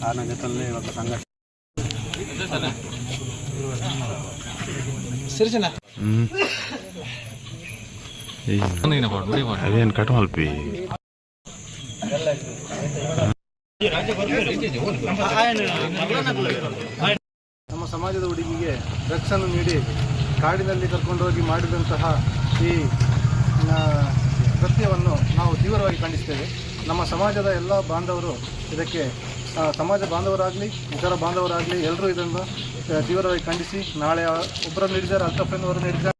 ಕಾರಣ ಜೊತೆಯಲ್ಲಿ ಸಂಘರ್ಷ ಅದೇನು ಕಟ್ ಮಲ್ಪಿ ನಮ್ಮ ಸಮಾಜದ ಹುಡುಗಿಗೆ ರಕ್ಷಣೆ ನೀಡಿ ಕಾಡಿನಲ್ಲಿ ಕರ್ಕೊಂಡೋಗಿ ಮಾಡಿದಂತಹ ಈ ಕೃತ್ಯವನ್ನು ನಾವು ತೀವ್ರವಾಗಿ ಖಂಡಿಸ್ತೇವೆ. ನಮ್ಮ ಸಮಾಜದ ಎಲ್ಲ ಬಾಂಧವರು ಇದಕ್ಕೆ ಸಮಾಜ ಬಾಂಧವರಾಗಲಿ, ಇತರ ಬಾಂಧವರಾಗಲಿ ಎಲ್ಲರೂ ಇದನ್ನು ತೀವ್ರವಾಗಿ ಖಂಡಿಸಿ ನಾಳೆ ಒಬ್ಬರನ್ನು ಹಿಡಿದಾರೆ ಅವರನ್ನು ಹಿಡಿದಾರೆ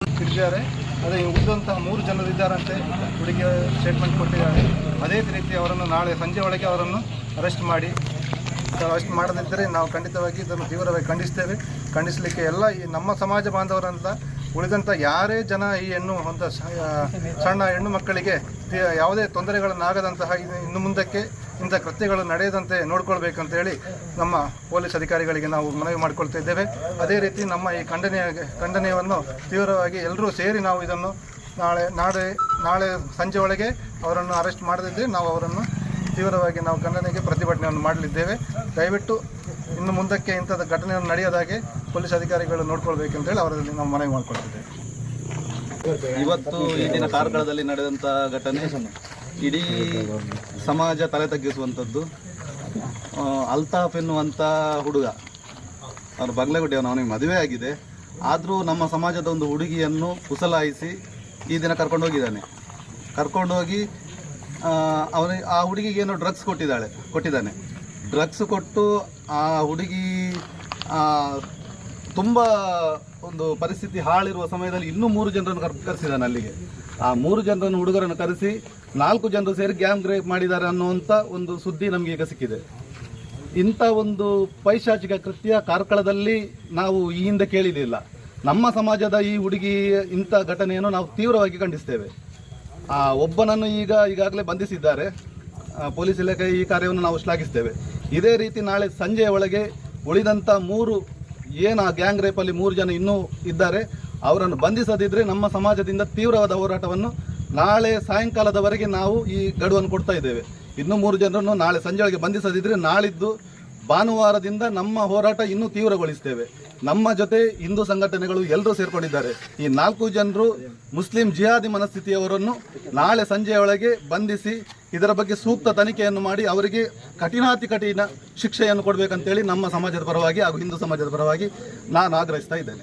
ಹಿಡಿದಿದ್ದಾರೆ ಅದೇ ಉಳಿದಂತಹ ಮೂರು ಜನರು ಇದ್ದಾರಂತೆ. ಹುಡುಗಿಯ ಸ್ಟೇಟ್ಮೆಂಟ್ ಕೊಟ್ಟಿದ್ದಾರೆ. ಅದೇ ರೀತಿ ಅವರನ್ನು ನಾಳೆ ಸಂಜೆ ಒಳಗೆ ಅವರನ್ನು ಅರೆಸ್ಟ್ ಮಾಡಿ ಅರೆಸ್ಟ್ ಮಾಡದಿದ್ದರೆ ನಾವು ಖಂಡಿತವಾಗಿ ಇದನ್ನು ತೀವ್ರವಾಗಿ ಖಂಡಿಸ್ತೇವೆ. ಖಂಡಿಸಲಿಕ್ಕೆ ಎಲ್ಲ ಈ ನಮ್ಮ ಸಮಾಜ ಬಾಂಧವರಂತ ಉಳಿದಂಥ ಯಾರೇ ಜನ ಈ ಹೆಣ್ಣು ಒಂದು ಸಣ್ಣ ಹೆಣ್ಣು ಮಕ್ಕಳಿಗೆ ಯಾವುದೇ ತೊಂದರೆಗಳನ್ನಾಗದಂತಹ ಇನ್ನು ಮುಂದಕ್ಕೆ ಇಂಥ ಕೃತ್ಯಗಳು ನಡೆಯದಂತೆ ನೋಡ್ಕೊಳ್ಬೇಕಂತ ಹೇಳಿ ನಮ್ಮ ಪೊಲೀಸ್ ಅಧಿಕಾರಿಗಳಿಗೆ ನಾವು ಮನವಿ ಮಾಡಿಕೊಳ್ತಾ ಅದೇ ರೀತಿ ನಮ್ಮ ಈ ಖಂಡನೆಯ ಖಂಡನೆಯನ್ನು ತೀವ್ರವಾಗಿ ಎಲ್ಲರೂ ಸೇರಿ ನಾವು ಇದನ್ನು ನಾಳೆ ನಾಳೆ ನಾಳೆ ಸಂಜೆ ಒಳಗೆ ಅವರನ್ನು ಅರೆಸ್ಟ್ ಮಾಡದಿದ್ದರೆ ನಾವು ಅವರನ್ನು ತೀವ್ರವಾಗಿ ನಾವು ಖಂಡನೆಗೆ ಪ್ರತಿಭಟನೆಯನ್ನು ಮಾಡಲಿದ್ದೇವೆ. ದಯವಿಟ್ಟು ಇನ್ನು ಮುಂದಕ್ಕೆ ಇಂಥದ್ದು ಘಟನೆಯನ್ನು ನಡೆಯೋದಾಗಿ ಪೊಲೀಸ್ ಅಧಿಕಾರಿಗಳು ನೋಡ್ಕೊಳ್ಬೇಕಂತೇಳಿ ಅವರಲ್ಲಿ ನಾವು ಮನವಿ ಮಾಡ್ಕೊಳ್ತಿದ್ದೇವೆ. ಇವತ್ತು ಈ ದಿನ ಕಾರ್ಕಳದಲ್ಲಿ ನಡೆದಂತಹ ಘಟನೆ ಇಡೀ ಸಮಾಜ ತಲೆ ತಗ್ಗಿಸುವಂಥದ್ದು. ಅಲ್ತಾಫ್ ಎನ್ನುವಂಥ ಹುಡುಗ, ಅವ್ರು ಬಂಗ್ಲೆಗುಡ್ಡೆಯವನು ಅವನಿಗೆ ಮದುವೆ ಆಗಿದೆ. ಆದರೂ ನಮ್ಮ ಸಮಾಜದ ಒಂದು ಹುಡುಗಿಯನ್ನು ಕುಸಲಾಯಿಸಿ ಈ ದಿನ ಕರ್ಕೊಂಡು ಹೋಗಿದ್ದಾನೆ. ಕರ್ಕೊಂಡೋಗಿ ಅವನಿಗೆ ಆ ಹುಡುಗಿಗೆ ಏನೋ ಡ್ರಗ್ಸ್ ಕೊಟ್ಟಿದ್ದಾಳೆ ಕೊಟ್ಟಿದ್ದಾನೆ. ಡ್ರಗ್ಸ್ ಕೊಟ್ಟು ಆ ಹುಡುಗಿ ತುಂಬ ಒಂದು ಪರಿಸ್ಥಿತಿ ಹಾಳಿರುವ ಸಮಯದಲ್ಲಿ ಇನ್ನೂ ಮೂರು ಜನರನ್ನು ಕರ್ ಕರೆಸಿದ್ದಾನೆ ಅಲ್ಲಿಗೆ. ಆ ಮೂರು ಜನರನ್ನು ಹುಡುಗರನ್ನು ಕರೆಸಿ ನಾಲ್ಕು ಜನರು ಸೇರಿ ಗ್ಯಾಂಗ್ ರೇಪ್ ಮಾಡಿದ್ದಾರೆ ಅನ್ನುವಂಥ ಒಂದು ಸುದ್ದಿ ನಮಗೆ ಈಗ ಸಿಕ್ಕಿದೆ. ಇಂಥ ಒಂದು ಪೈಶಾಚಿಕ ಕೃತ್ಯ ಕಾರ್ಕಳದಲ್ಲಿ ನಾವು ಈ ಹಿಂದೆ ಕೇಳಿದಿಲ್ಲ. ನಮ್ಮ ಸಮಾಜದ ಈ ಹುಡುಗಿ ಇಂಥ ಘಟನೆಯನ್ನು ನಾವು ತೀವ್ರವಾಗಿ ಖಂಡಿಸ್ತೇವೆ. ಆ, ಒಬ್ಬನನ್ನು ಈಗ ಈಗಾಗಲೇ ಬಂಧಿಸಿದ್ದಾರೆ. ಪೊಲೀಸ್ ಇಲಾಖೆ ಈ ಕಾರ್ಯವನ್ನು ನಾವು ಶ್ಲಾಘಿಸ್ತೇವೆ. ಇದೇ ರೀತಿ ನಾಳೆ ಸಂಜೆಯ ಒಳಗೆ ಉಳಿದಂಥ ಮೂರು, ಏನು ಆ ಗ್ಯಾಂಗ್ ರೇಪಲ್ಲಿ ಮೂರು ಜನ ಇನ್ನೂ ಇದ್ದಾರೆ, ಅವರನ್ನು ಬಂಧಿಸದಿದ್ದರೆ ನಮ್ಮ ಸಮಾಜದಿಂದ ತೀವ್ರವಾದ ಹೋರಾಟವನ್ನು ನಾಳೆ ಸಾಯಂಕಾಲದವರೆಗೆ ನಾವು ಈ ಗಡುವನ್ನು ಕೊಡ್ತಾ ಇದ್ದೇವೆ. ಇನ್ನೂ ಮೂರು ಜನರನ್ನು ನಾಳೆ ಸಂಜೆಯೊಳಗೆ ಬಂಧಿಸದಿದ್ದರೆ ನಾಳಿದ್ದು ಭಾನುವಾರದಿಂದ ನಮ್ಮ ಹೋರಾಟ ಇನ್ನೂ ತೀವ್ರಗೊಳಿಸ್ತೇವೆ. ನಮ್ಮ ಜೊತೆ ಹಿಂದೂ ಸಂಘಟನೆಗಳು ಎಲ್ಲರೂ ಸೇರ್ಕೊಂಡಿದ್ದಾರೆ. ಈ ನಾಲ್ಕು ಜನರು ಮುಸ್ಲಿಂ ಜಿಹಾದಿ ಮನಸ್ಥಿತಿಯವರನ್ನು ನಾಳೆ ಸಂಜೆಯೊಳಗೆ ಬಂಧಿಸಿ ಇದರ ಬಗ್ಗೆ ಸೂಕ್ತ ತನಿಖೆಯನ್ನು ಮಾಡಿ ಅವರಿಗೆ ಕಠಿಣಾತಿ ಕಠಿಣ ಶಿಕ್ಷೆಯನ್ನು ಕೊಡಬೇಕಂತೇಳಿ ನಮ್ಮ ಸಮಾಜದ ಪರವಾಗಿ ಹಾಗೂ ಹಿಂದೂ ಸಮಾಜದ ಪರವಾಗಿ ನಾನು ಆಗ್ರಹಿಸ್ತಾ ಇದ್ದೇನೆ.